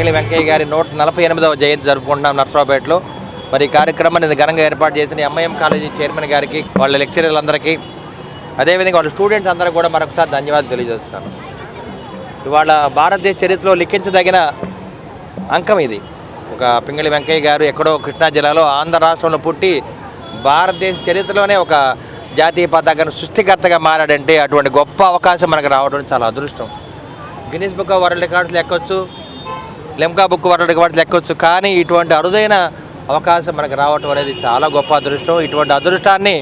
పింగిలి వెంకయ్య గారి నూట నలభై ఎనిమిదవ జయంతి జరుపుకుంటున్నాం నర్సరావుపేటలో మరి ఈ కార్యక్రమాన్ని ఘనంగా ఏర్పాటు చేసిన ఎంఐఎం కాలేజీ చైర్మన్ గారికి వాళ్ళ లెక్చరర్లందరికీ అదేవిధంగా వాళ్ళ స్టూడెంట్స్ అందరూ కూడా మరొకసారి ధన్యవాదాలు తెలియజేస్తున్నాను. ఇవాళ భారతదేశ చరిత్రలో లిఖించదగిన అంకం ఇది. ఒక పింగళి వెంకయ్య గారు ఎక్కడో కృష్ణా జిల్లాలో ఆంధ్ర రాష్ట్రంలో పుట్టి భారతదేశ చరిత్రలోనే ఒక జాతీయ పతాకాన్ని సృష్టికర్తగా మారాడంటే అటువంటి గొప్ప అవకాశం మనకు రావడం చాలా అదృష్టం. Guinness book of world records లెక్కొచ్చు. Limca book world వాటి లెక్కొచ్చు. కానీ ఇటువంటి అరుదైన అవకాశం మనకు రావటం అనేది చాలా గొప్ప అదృష్టం. ఇటువంటి అదృష్టాన్ని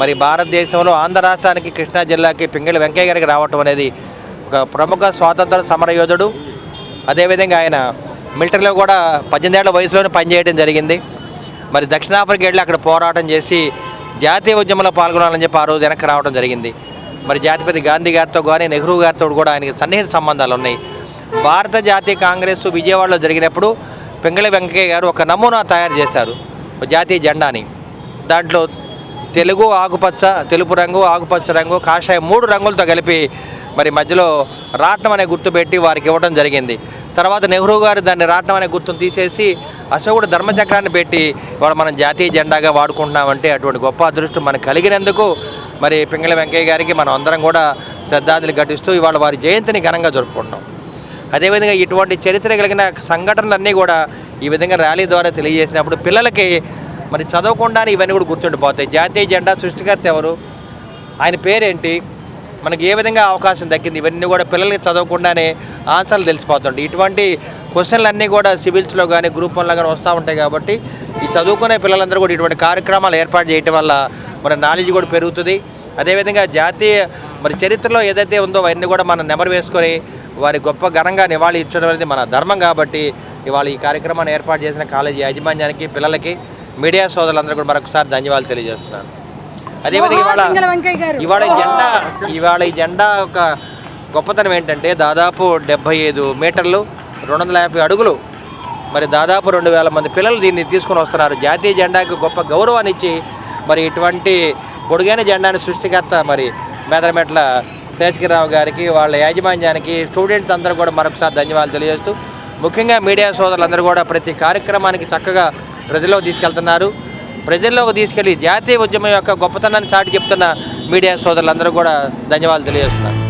మరి భారతదేశంలో ఆంధ్ర రాష్ట్రానికి కృష్ణా జిల్లాకి పింగళి వెంకయ్య గారికి రావటం అనేది ఒక ప్రముఖ స్వాతంత్ర సమరయోధుడు అదేవిధంగా ఆయన మిలిటరీలో కూడా పద్దెనిమిది ఏళ్ళ వయసులోనే పనిచేయడం జరిగింది. మరి దక్షిణాఫ్రికా వెళ్ళి అక్కడ పోరాటం చేసి జాతీయ ఉద్యమంలో పాల్గొనాలని చెప్పి ఆ రోజు వెనక్కి రావడం జరిగింది. మరి జాతిపతి గాంధీ గారితో కానీ నెహ్రూ గారితో కూడా ఆయనకి సన్నిహిత సంబంధాలు ఉన్నాయి. భారత జాతీయ కాంగ్రెస్ విజయవాడలో జరిగినప్పుడు పింగళి వెంకయ్య గారు ఒక నమూనా తయారు చేశారు జాతీయ జెండాని. దాంట్లో తెలుగు ఆకుపచ్చ తెలుపు రంగు ఆకుపచ్చ రంగు కాషాయం మూడు రంగులతో కలిపి మరి మధ్యలో రాట్నం అనే గుర్తు పెట్టి వారికి ఇవ్వడం జరిగింది. తర్వాత నెహ్రూ గారు దాన్ని రాట్నం అనే గుర్తును తీసేసి అశోకుడు ధర్మచక్రాన్ని పెట్టి వాడు మనం జాతీయ జెండాగా వాడుకుంటున్నామంటే అటువంటి గొప్ప అదృష్టం మనకు కలిగినందుకు మరి పింగళి వెంకయ్య గారికి మనం అందరం కూడా శ్రద్ధాంజలి ఘటిస్తూ ఇవాళ వారి జయంతిని ఘనంగా జరుపుకుంటాం అదేవిధంగా ఇటువంటి చరిత్ర కలిగిన సంఘటనలన్నీ కూడా ఈ విధంగా ర్యాలీ ద్వారా తెలియజేసినప్పుడు పిల్లలకి మరి చదవకుండానే ఇవన్నీ కూడా గుర్తుండిపోతాయి. జాతీయ జెండా సృష్టికర్త ఎవరు? ఆయన పేరేంటి? మనకి ఏ విధంగా అవకాశం దక్కింది? ఇవన్నీ కూడా పిల్లలకి చదవకుండానే ఆన్సర్లు తెలిసిపోతుంటాయి. ఇటువంటి క్వశ్చన్లు అన్నీ కూడా సివిల్స్లో కానీ గ్రూప్ వన్లో కానీ వస్తూ ఉంటాయి కాబట్టి ఈ చదువుకునే పిల్లలందరూ కూడా ఇటువంటి కార్యక్రమాలు ఏర్పాటు చేయటం వల్ల మన నాలెడ్జ్ కూడా పెరుగుతుంది. అదేవిధంగా జాతీయ మరి చరిత్రలో ఏదైతే ఉందో అవన్నీ కూడా మనం నెమరు వేసుకొని వారి గొప్ప ఘనంగా నివాళి ఇచ్చడం అనేది మన ధర్మం కాబట్టి ఇవాళ ఈ కార్యక్రమాన్ని ఏర్పాటు చేసిన కాలేజీ యాజమాన్యానికి పిల్లలకి మీడియా సోదరులందరూ కూడా మరొకసారి ధన్యవాదాలు తెలియజేస్తున్నాను. అదేవిధంగా ఇవాళ ఇవాళ జెండా ఇవాళ ఈ జెండా ఒక గొప్పతనం ఏంటంటే దాదాపు డెబ్బై ఐదు మీటర్లు రెండు వందల యాభై అడుగులు మరి దాదాపు రెండు వేల మంది పిల్లలు దీన్ని తీసుకొని వస్తున్నారు. జాతీయ జెండాకి గొప్ప గౌరవాన్ని ఇచ్చి మరి ఇటువంటి పొడుగైన జెండాని సృష్టికర్త మరి మేదరమెట్ల శేషగిరిరావు గారికి వాళ్ళ యాజమాన్యానికి స్టూడెంట్స్ అందరూ కూడా మరొకసారి ధన్యవాదాలు తెలియజేస్తూ ముఖ్యంగా మీడియా సోదరులందరూ కూడా ప్రతి కార్యక్రమానికి చక్కగా ప్రజల్లోకి తీసుకెళ్తున్నారు. ప్రజల్లోకి తీసుకెళ్ళి జాతీయ ఉద్యమం యొక్క గొప్పతనాన్ని చాటి చెప్తున్న మీడియా సోదరులందరూ కూడా ధన్యవాదాలు తెలియజేస్తున్నారు.